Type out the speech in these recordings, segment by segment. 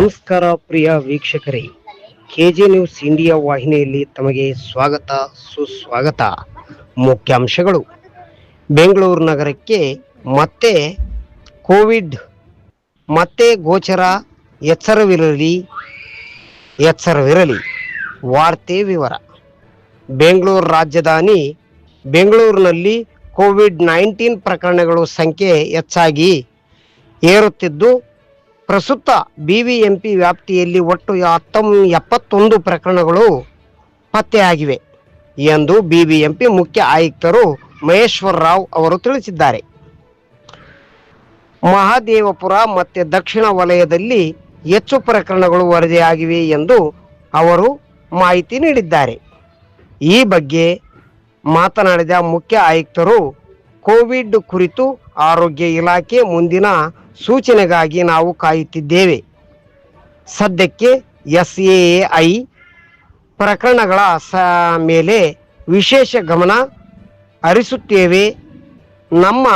ನಮಸ್ಕಾರ ಪ್ರಿಯ ವೀಕ್ಷಕರೇ. K J news India ವಾಹಿನಿಯಲ್ಲಿ ತಮಗೆ ಸ್ವಾಗತ, ಸುಸ್ವಾಗತ. ಮುಖ್ಯಾಂಶಗಳು ಬೆಂಗಳೂರು ನಗರಕ್ಕೆ ಮತ್ತೆ ಕೋವಿಡ್, ಮತ್ತೆ ಗೋಚರ ಎಚ್ಚರವಿರಲಿ ಎಚ್ಚರವಿರಲಿ. ವಾರ್ತೆ ವಿವರ. ಬೆಂಗಳೂರು ರಾಜಧಾನಿ ಬೆಂಗಳೂರಿನಲ್ಲಿ ಕೋವಿಡ್ ನೈನ್ಟೀನ್ ಪ್ರಕರಣಗಳು ಸಂಖ್ಯೆ ಹೆಚ್ಚಾಗಿ ಏರುತ್ತಿದ್ದು ಪ್ರಸ್ತುತ ಬಿಬಿಎಂಪಿ ವ್ಯಾಪ್ತಿಯಲ್ಲಿ ಒಟ್ಟು ಹತ್ತೊಂ ಎಪ್ಪತ್ತೊಂದು ಪ್ರಕರಣಗಳು ಪತ್ತೆಯಾಗಿವೆ ಎಂದು ಬಿಬಿಎಂಪಿ ಮುಖ್ಯ ಆಯುಕ್ತರು ಮಹೇಶ್ವರ ರಾವ್ ಅವರು ತಿಳಿಸಿದ್ದಾರೆ. ಮಹಾದೇವಪುರ ಮತ್ತು ದಕ್ಷಿಣ ವಲಯದಲ್ಲಿ ಹೆಚ್ಚು ಪ್ರಕರಣಗಳು ವರದಿಯಾಗಿವೆ ಎಂದು ಅವರು ಮಾಹಿತಿ ನೀಡಿದ್ದಾರೆ. ಈ ಬಗ್ಗೆ ಮಾತನಾಡಿದ ಮುಖ್ಯ ಆಯುಕ್ತರು ಕೋವಿಡ್ ಕುರಿತು ಆರೋಗ್ಯ ಇಲಾಖೆ ಮುಂದಿನ ಸೂಚನೆಗಾಗಿ ನಾವು ಕಾಯುತ್ತಿದ್ದೇವೆ. ಸದ್ಯಕ್ಕೆ ಎಸ್ ಎ ಐ ಪ್ರಕರಣಗಳ ಸ ಮೇಲೆ ವಿಶೇಷ ಗಮನ ಹರಿಸುತ್ತೇವೆ. ನಮ್ಮ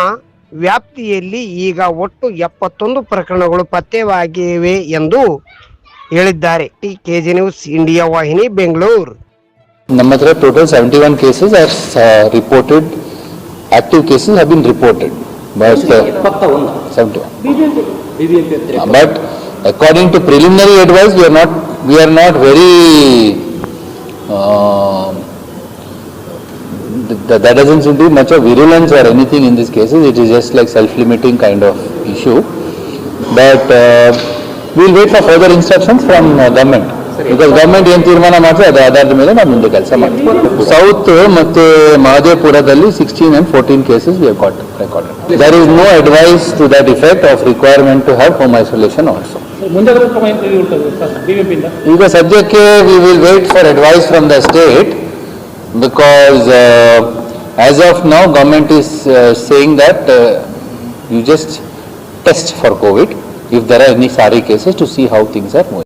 ವ್ಯಾಪ್ತಿಯಲ್ಲಿ ಈಗ ಒಟ್ಟು ಎಪ್ಪತ್ತೊಂದು ಪ್ರಕರಣಗಳು ಪತ್ತೆವಾಗಿವೆ ಎಂದು ಹೇಳಿದ್ದಾರೆ. T K G news India ವಾಹಿನಿ, ಬೆಂಗಳೂರು. ನಮ್ಮ ಹತ್ರ total seventy one cases are reported active cases have been reported but according to preliminary advice we're not we're not very that doesn't seem to be much of virulence or anything in these cases. It is just like self-limiting kind of issue. But uh, we'll wait for further instructions from uh, government. Because government ಏನು ತೀರ್ಮಾನ ಮಾಡ್ತಾರೆ ಅದರ ಆಧಾರದ ಮೇಲೆ ನಾವು ಮುಂದೆ ಕೆಲಸ ಮಾಡ್ತೀವಿ ಸೌತ್ ಮತ್ತೆ ಮಹದೇವಪುರದಲ್ಲಿ sixteen and fourteen cases we got recorded there is no advice to that effect of requirement to have home isolation also ಮುಂಜಾಗ್ರತಾ ಕ್ರಮ ಏನು ತೆಗೆದುಕೊಳ್ತದೆ ಸರ್ ಬಿಬಿಎಂಪಿಯಿಂದ ಈಗ ಸದ್ಯಕ್ಕೆ we will wait for advice from the state because as of now government is saying that you just test for COVID if there are any sorry cases to see how things are moving